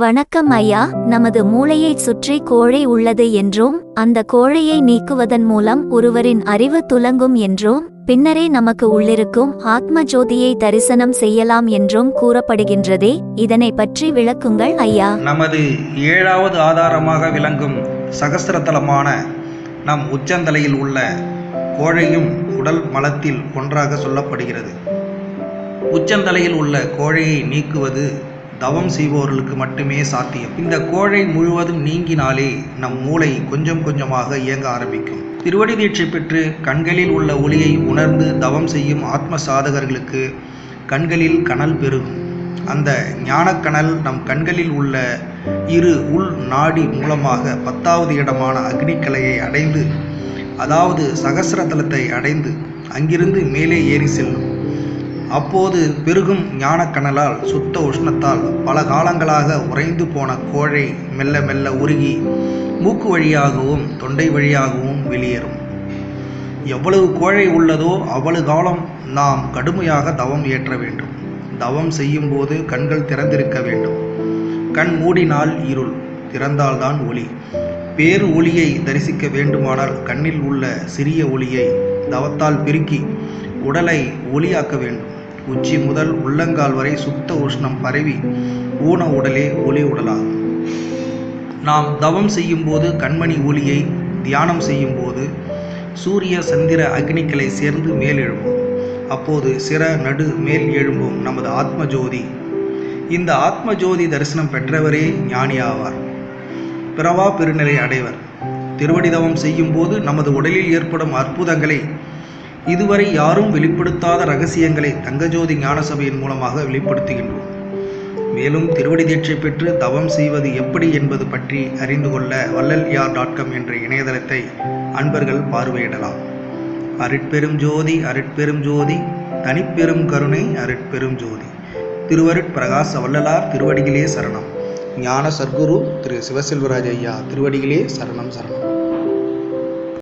வணக்கம் ஐயா. நமது மூளையைச் சுற்றி கோழை உள்ளது என்றும் அந்த கோழையை நீக்குவதன் மூலம் ஒருவரின் அறிவு துலங்கும் என்றும் பின்னரே நமக்கு உள்ளிருக்கும் ஆத்ம ஜோதியை தரிசனம் செய்யலாம் என்றும் கூறப்படுகின்றதே. இதனை பற்றி விளக்குங்கள் ஐயா. நமது ஏழாவது ஆதாரமாக விளங்கும் சகசிரத்தலமான நம் உச்சந்தலையில் உள்ள கோழையும் உடல் மலத்தில் ஒன்றாக சொல்லப்படுகிறது. உச்சந்தலையில் உள்ள கோழையை நீக்குவது தவம் செய்பவர்களுக்கு மட்டுமே சாத்தியம். இந்த கோழை முழுவதும் நீங்கினாலே நம் மூளை கொஞ்சம் கொஞ்சமாக இயங்க ஆரம்பிக்கும். திருவடி தீட்சை பெற்று கண்களில் உள்ள ஒளியை உணர்ந்து தவம் செய்யும் ஆத்ம சாதகர்களுக்கு கண்களில் கனல் பெருகும். அந்த ஞானக்கனல் நம் கண்களில் உள்ள இரு உள் நாடி மூலமாக பத்தாவது இடமான அக்னிக்கலையை அடைந்து அதாவது சகசிரதலத்தை அடைந்து அங்கிருந்து மேலே ஏறி செல்லும். அப்போது பெருகும் ஞானக்கணலால் சுத்த உஷ்ணத்தால் பல காலங்களாக உறைந்து போன கோழை மெல்ல மெல்ல உருகி மூக்கு வழியாகவும் தொண்டை வழியாகவும் வெளியேறும். எவ்வளவு கோழை உள்ளதோ அவ்வளவு காலம் நாம் கடுமையாக தவம் ஏற்ற வேண்டும். தவம் செய்யும்போது கண்கள் திறந்திருக்க வேண்டும். கண் மூடினால் இருள் திறந்தால்தான் ஒளி. பேரு ஒளியை தரிசிக்க வேண்டுமானால் கண்ணில் உள்ள சிறிய ஒளியை தவத்தால் பெருக்கி உடலை ஒளியாக்க வேண்டும். உச்சி முதல் உள்ளங்கால் வரை சுத்த உஷ்ணம் பரவி ஊன உடலே ஒளி உடலாகும் நாம் தவம் செய்யும்போது கண்மணி ஒளியை தியானம் செய்யும்போது சூரிய சந்திர அக்னிகளை சேர்ந்து மேல் எழும்பும் அப்போது சிற நடு மேல் எழும்பும் நமது ஆத்ம ஜோதி இந்த ஆத்ம ஜோதி தரிசனம் பெற்றவரே ஞானி ஆவார். பிறவா பெருநிலை அடைவர். திருவடி தவம் செய்யும்போது நமது உடலில் ஏற்படும் அற்புதங்களை இதுவரை யாரும் வெளிப்படுத்தாத ரகசியங்களை தங்கஜோதி ஞான சபையின் மூலமாக வெளிப்படுத்துகின்றோம். மேலும் திருவடி தீட்சை பெற்று தவம் செய்வது எப்படி என்பது பற்றி அறிந்து கொள்ள வள்ளல் யார் டாட் காம் என்ற இணையதளத்தை அன்பர்கள் பார்வையிடலாம். அருட்பெரும் ஜோதி அருட்பெரும் ஜோதி தனிப்பெரும் கருணை அருட்பெரும் ஜோதி. திருவருட் பிரகாச வள்ளலார் திருவடிகளே சரணம். ஞான சர்க்குரு திரு சிவசெல்வராஜ் ஐயா திருவடிகளே சரணம் சரணம்.